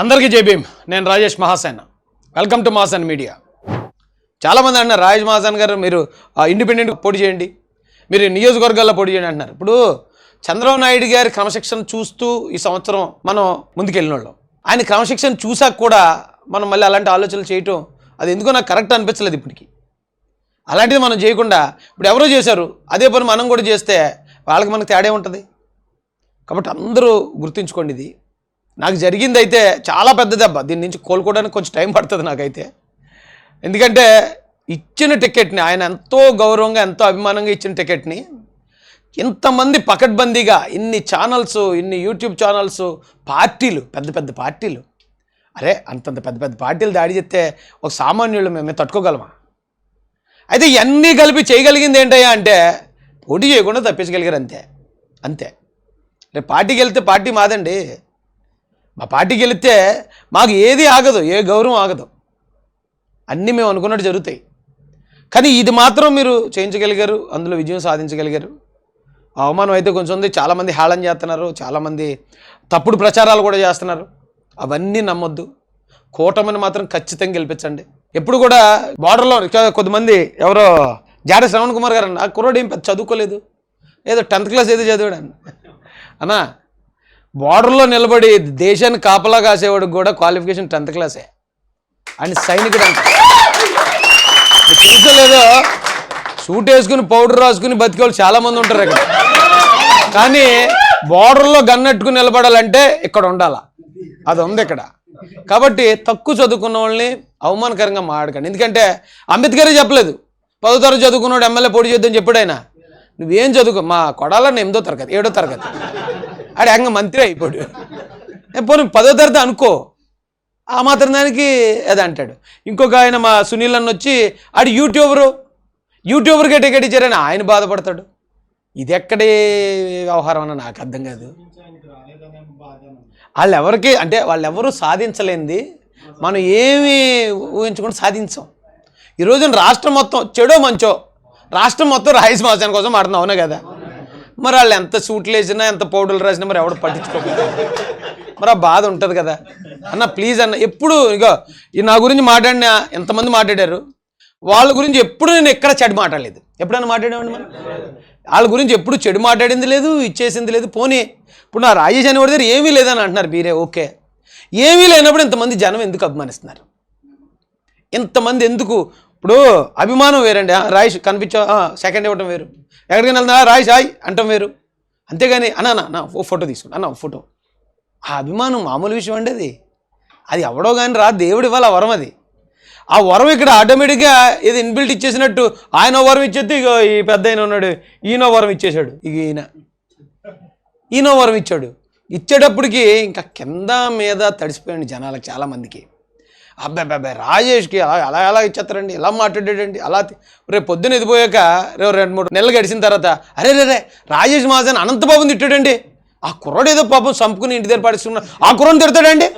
అందరికీ జేబీమ్ నేను Rajesh Mahasen. Welcome to Mahasen media చాలామంది అంటున్నారు రాజేష్ మహాసేన్ గారు మీరు ఇండిపెండెంట్ పోటీ చేయండి. మీరు నియోజకవర్గాల్లో పోటీ చేయండి అంటున్నారు. ఇప్పుడు చంద్రబాబు నాయుడు గారి క్రమశిక్షణ చూస్తూ ఈ సంవత్సరం మనం ముందుకెళ్ళిన వాళ్ళం ఆయన క్రమశిక్షణ చూసాక కూడా మనం మళ్ళీ అలాంటి ఆలోచనలు చేయటం అది ఎందుకో నాకు కరెక్ట్ అనిపించలేదు ఇప్పటికి. అలాంటిది మనం చేయకుండా ఇప్పుడు ఎవరో చేశారు అదే పని మనం కూడా చేస్తే వాళ్ళకి మనకు తేడా ఉంటుంది కాబట్టి అందరూ గుర్తుంచుకోండి ఇది. నాకు జరిగింది అయితే చాలా పెద్ద దెబ్బ. దీని నుంచి కోలుకోవడానికి కొంచెం టైం పడుతుంది నాకైతే. ఎందుకంటే ఇచ్చిన టికెట్ని ఆయన ఎంతో గౌరవంగా ఎంతో అభిమానంగా ఇచ్చిన టికెట్ని ఇంతమంది పకడ్బందీగా ఇన్ని ఛానల్స్ ఇన్ని యూట్యూబ్ ఛానల్స్ పార్టీలు పెద్ద పెద్ద పార్టీలు. అరే అంతంత పెద్ద పెద్ద పార్టీలు దాడి చేస్తే ఒక సామాన్యులు మేమే తట్టుకోగలమా? అయితే ఇవన్నీ కలిపి చేయగలిగింది ఏంటయ్యా అంటే పోటీ చేయకుండా తప్పించగలిగారు అంతే. అంతే. రేపు పార్టీకి వెళ్తే పార్టీ మాదండి. మా పార్టీకి వెళితే మాకు ఏది ఆగదు ఏ గౌరవం ఆగదు. అన్నీ మేము అనుకున్నట్టు జరుగుతాయి. కానీ ఇది మాత్రం మీరు చేయించగలిగారు అందులో విజయం సాధించగలిగారు. అవమానం అయితే కొంచెం ఉంది. చాలామంది హేళన చేస్తున్నారు చాలామంది తప్పుడు ప్రచారాలు కూడా చేస్తున్నారు. అవన్నీ నమ్మొద్దు. కూటమిని మాత్రం ఖచ్చితంగా గెలిపించండి. ఎప్పుడు కూడా బార్డర్లో కొద్దిమంది ఎవరో జాడ శ్రవణ్ కుమార్ గారు అన్న ఆ కుర్రోడు ఏం చదువుకోలేదు. ఏదో టెన్త్ క్లాస్ ఏదో చదివాడు అన్న. అన్నా బార్డర్లో నిలబడి దేశాన్ని కాపలా కాసేవాడికి కూడా క్వాలిఫికేషన్ టెన్త్ క్లాసే. అని సైనికుడు అంట. చూసలేదో సూట్ వేసుకుని పౌడర్ రాసుకుని బతికే వాళ్ళు చాలా మంది ఉంటారు ఇక్కడ. కానీ బార్డర్లో గన్నట్టుకుని నిలబడాలంటే ఇక్కడ ఉండాల. అది ఉంది ఇక్కడ. కాబట్టి తక్కువ చదువుకున్న వాళ్ళని అవమానకరంగా మాడకండి ఎందుకంటే అంబేద్కరే చెప్పలేదు. పదో తరగతి చదువుకున్నాడు ఎమ్మెల్యే పోటీ చేద్దని చెప్పాడు ఆయన. నువ్వేం చదువుకో మా కొడాలని ఎనిమిదో తరగతి ఏడో తరగతి. ఆడు ఏకంగా మంత్రి అయిపోయాడు పోనీ పదో తరగతి అనుకో. ఆ మాత్రం దానికి అది అంటాడు. ఇంకొక ఆయన మా సునీల్ అన్న వచ్చి ఆడు యూట్యూబరు. యూట్యూబర్కే టికెట్ ఇచ్చారని ఆయన బాధపడతాడు. ఇది ఎక్కడే వ్యవహారం అన్న నాకు అర్థం కాదు. వాళ్ళు ఎవరికి అంటే వాళ్ళు ఎవరు సాధించలేంది. మనం ఏమి ఊహించకుండా సాధించాం. ఈ రోజున రాష్ట్రం మొత్తం చెడో మంచో రాష్ట్రం మొత్తం రాయిస్ కోసం ఆడుతున్నాం అవునా కదా? మరి వాళ్ళు ఎంత సూట్లు వేసినా ఎంత పౌడర్లు రాసినా మరి ఎవడు పట్టించుకోకపోతే మరి ఆ బాధ ఉంటుంది కదా. అన్న ప్లీజ్ అన్న ఎప్పుడు ఇగో ఈ నా గురించి మాట్లాడిన ఎంతమంది మాట్లాడారు? వాళ్ళ గురించి ఎప్పుడు నేను ఎక్కడ చెడు మాట్లాడలేదు. ఎప్పుడైనా మాట్లాడామండి మనం వాళ్ళ గురించి ఎప్పుడు చెడు మాట్లాడింది లేదు ఇచ్చేసింది లేదు పోనీ. ఇప్పుడు నా రాజేష్ అని దగ్గర ఏమీ లేదని అంటున్నారు మీరే ఓకే. ఏమీ లేనప్పుడు ఇంతమంది జనం ఎందుకు అభిమానిస్తున్నారు? ఇంతమంది ఎందుకు ఇప్పుడు అభిమానం వేరండి. రాయిష్ కనిపించా సెకండ్ ఇవ్వటం వేరు. ఎక్కడికి వెళ్తున్నా రాయిష్ హాయ్ అంటాం వేరు. అంతేగాని అన్నా నా ఓ ఫోటో తీసుకుని అన్న ఫోటో. ఆ అభిమానం మామూలు విషయం అండి అది. అది ఎవడో కానీ రా దేవుడు ఇవ్వాలి ఆ వరం అది. ఆ వరం ఇక్కడ ఆటోమేటిక్గా ఇది ఇన్బిల్ట్ ఇచ్చేసినట్టు ఆయన వరం ఇచ్చేది ఇక ఈ పెద్ద ఆయన ఉన్నాడు ఈయన వరం ఇచ్చేశాడు. ఇక ఈయన. ఈయన వరం ఇచ్చాడు. ఇచ్చేటప్పటికి ఇంకా కింద మీద తడిసిపోయాడు జనాలకు చాలామందికి అబ్బాయి అబ్బాయి రాజేష్కి అలా అలా ఎలా ఇచ్చేస్తారండి ఇలా మాట్లాడాడండి అలా రేపు పొద్దున ఎదిపోయాక రేపు రెండు మూడు నెలలు గడిచిన తర్వాత అరే రే రే రాజేష్ మహాజన్ అనంతబాబుని తిట్టాడండి. ఆ కుర్రాడు ఏదో పాపం చంపుకుని ఇంటి దగ్గర పడిస్తున్నా ఆ కుర్రని తిడతాడండి.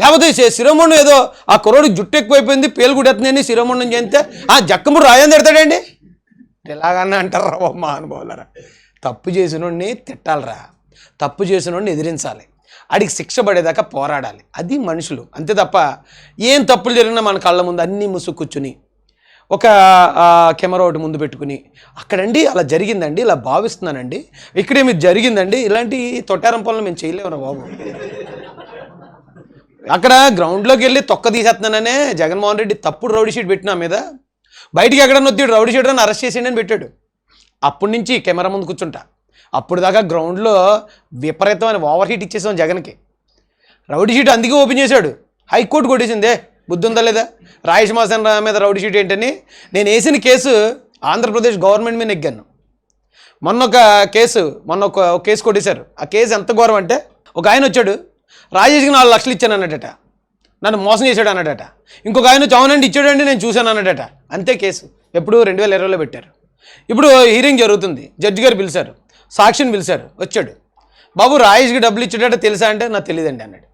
లేకపోతే శి- శిరోమణి ఏదో ఆ కుర్రోడికి జుట్టు ఎక్కువైపోయింది పేలు గుడెత్తుందని శిరోమణం చేస్తే ఆ జక్కముడు రాయని తిడతాడండి. ఇలాగన్నా అంటారా బాబు మా అనుభవాలరా తప్పు చేసినోడిని తిట్టాలరా. తప్పు చేసినోడిని ఎదిరించాలి. ఆడికి శిక్ష పడేదాకా పోరాడాలి. అది మనుషులు. అంతే తప్ప ఏం తప్పులు జరిగినా మన కళ్ళ ముందు అన్నీ ముసుగు కూర్చుని ఒక కెమెరా ఒకటి ముందు పెట్టుకుని అక్కడండి అలా జరిగిందండి ఇలా భావిస్తున్నానండి ఇక్కడే మీరు జరిగిందండి ఇలాంటి తొట్టారం పనులు మేము చేయలేము బాబు. అక్కడ గ్రౌండ్లోకి వెళ్ళి తొక్క తీసేస్తున్నాననే జగన్మోహన్ రెడ్డి తప్పుడు రౌడీ షీట్ పెట్టినా మీద బయటికి ఎక్కడన్నా వచ్చి రౌడీ షీట్ అని అరెస్ట్ చేసిండని పెట్టాడు. అప్పటి నుంచి కెమెరా ముందు కూర్చుంటా. అప్పుడు దాకా గ్రౌండ్లో విపరీతమైన ఓవర్ హీట్ ఇచ్చేసాం జగన్కి. రౌడీ షీట్ అందుకే ఓపెన్ చేశాడు. హైకోర్టు కొట్టేసిందే. బుద్ధి ఉందా లేదా రాయేష్ మాసన్ మీద రౌడీ షీట్ ఏంటని నేను వేసిన కేసు ఆంధ్రప్రదేశ్ గవర్నమెంట్ మీద నెగ్గాను. మొన్న ఒక కేసు మొన్న ఒక కేసు కొట్టేశారు. ఆ కేసు ఎంత ఘోరం అంటే ఒక ఆయన వచ్చాడు రాజేష్కి నాలుగు లక్షలు ఇచ్చాను అన్నట నన్ను మోసం చేశాడు అన్నాడట. ఇంకొక ఆయన చౌనండి ఇచ్చాడండి నేను చూశాను అన్నాడట. అంతే కేసు. ఎప్పుడు రెండు వేల ఇరవైలో పెట్టారు. ఇప్పుడు హీరింగ్ జరుగుతుంది. జడ్జి గారు పిలిచారు. సాక్షిని పిలిచారు వచ్చాడు. బాబు రాయేష్కి డబ్బులు ఇచ్చేటట్టు తెలుసా అంటే నాకు తెలియదండి అన్నాడు.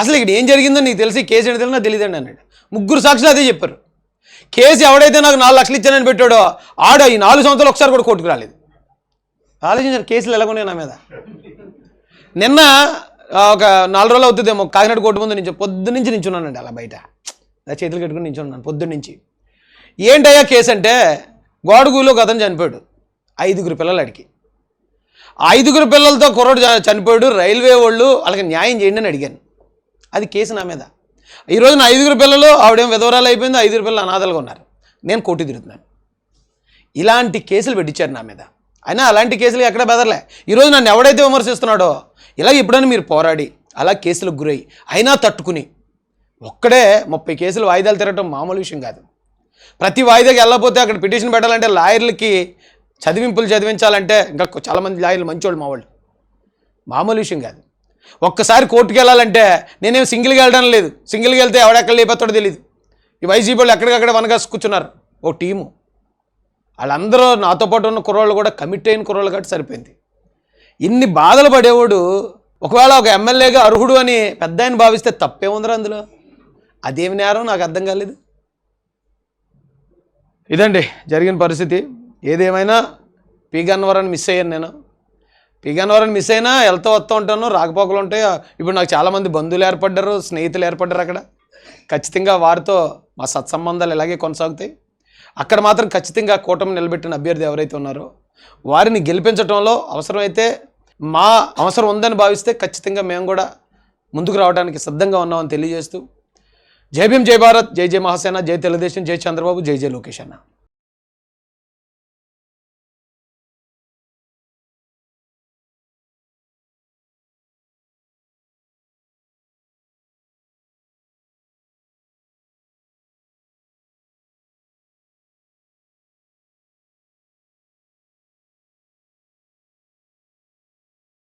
అసలు ఇక్కడ ఏం జరిగిందో నీకు తెలిసి కేసు ఏంటి తెలియదు నాకు తెలియదండి అన్నాడు. ముగ్గురు సాక్షులు అదే చెప్పారు. కేసు ఎవడైతే నాకు నాలుగు లక్షలు ఇచ్చానని పెట్టాడో ఆడ ఈ నాలుగు సంవత్సరాలు ఒకసారి కూడా కోర్టుకు రాలేదు. ఆలోచించారు కేసులు ఎలాగొన్నాయి నా మీద. నిన్న ఒక నాలుగు రోజులు అవుతుందేమో కాకినాడ కోర్టు ముందు నుంచి పొద్దు నుంచి నించున్నానండి అలా బయట. చేతులు కట్టుకుని నించున్నాను పొద్దు నుంచి. ఏంటయ్యా కేసు అంటే గోడగూలో ఒక అతను చనిపోయాడు ఐదుగురు పిల్లలు అడిగి ఐదుగురు పిల్లలతో కుర్రోడు చ- చనిపోయాడు రైల్వే వాళ్ళు వాళ్ళకి న్యాయం చేయండి అని అడిగాను. అది కేసు నా మీద. ఈ నా ఐదుగురు పిల్లలు ఆవిడేం విధవరాలు అయిపోయింది ఐదుగురు పిల్లలు అనాథలుగా ఉన్నారు. నేను కోటి తిరుగుతున్నాను. ఇలాంటి కేసులు పెట్టించారు నా మీద. అయినా అలాంటి కేసులు ఎక్కడ బెదరలే. ఈరోజు నన్ను ఎవడైతే విమర్శిస్తున్నాడో ఇలా ఎప్పుడైనా మీరు పోరాడి అలా కేసులకు గురై అయినా తట్టుకుని ఒక్కడే ముప్పై కేసులు వాయిదాలు తిరగటం మామూలు విషయం కాదు. ప్రతి వాయిదాకి వెళ్ళకపోతే అక్కడ పిటిషన్ పెట్టాలంటే లాయర్లకి చదివింపులు చదివించాలంటే ఇంకా చాలామంది లాయర్లు మంచోళ్ళు మా వాళ్ళు. మామూలు విషయం కాదు. ఒక్కసారి కోర్టుకి వెళ్ళాలంటే నేనేం సింగిల్గా వెళ్ళడం లేదు. సింగిల్గా వెళ్తే ఎవడెక్కడ లేకపోతాడో తెలియదు ఈ వైసీపీ వాళ్ళు ఎక్కడికక్కడ వనగాసి కూర్చున్నారు. ఓ టీము. వాళ్ళందరూ నాతో పాటు ఉన్న కుర్రోళ్ళు కూడా కమిట్ అయిన కుర్రోళ్ళు కాబట్టి సరిపోయింది. ఇన్ని బాధలు పడేవాడు ఒకవేళ ఒక ఎమ్మెల్యేగా అర్హుడు అని పెద్ద ఆయన భావిస్తే తప్పే ఉందిరా అందులో. అదేమి నేరం నాకు అర్థం కాలేదు. ఇదండి జరిగిన పరిస్థితి. ఏదేమైనా పీ గన్నవరాన్ని మిస్ అయ్యాను నేను. పీ గన్నవరాన్ని మిస్ అయినా వెళ్తూ వస్తూ ఉంటాను రాకపోకలు ఉంటాయి. ఇప్పుడు నాకు చాలామంది బంధువులు ఏర్పడ్డారు స్నేహితులు ఏర్పడ్డారు అక్కడ. ఖచ్చితంగా వారితో మా సత్సంబంధాలు ఇలాగే కొనసాగుతాయి. అక్కడ మాత్రం ఖచ్చితంగా కూటమి నిలబెట్టిన అభ్యర్థి ఎవరైతే ఉన్నారో వారిని గెలిపించడంలో అవసరమైతే మా అవసరం ఉందని భావిస్తే ఖచ్చితంగా మేము కూడా ముందుకు రావడానికి సిద్ధంగా ఉన్నామని తెలియజేస్తూ జై భీం జై భారత్ జై జై మహాసేన జై తెలుగుదేశం జై చంద్రబాబు జై జై లోకేష్ అన్న.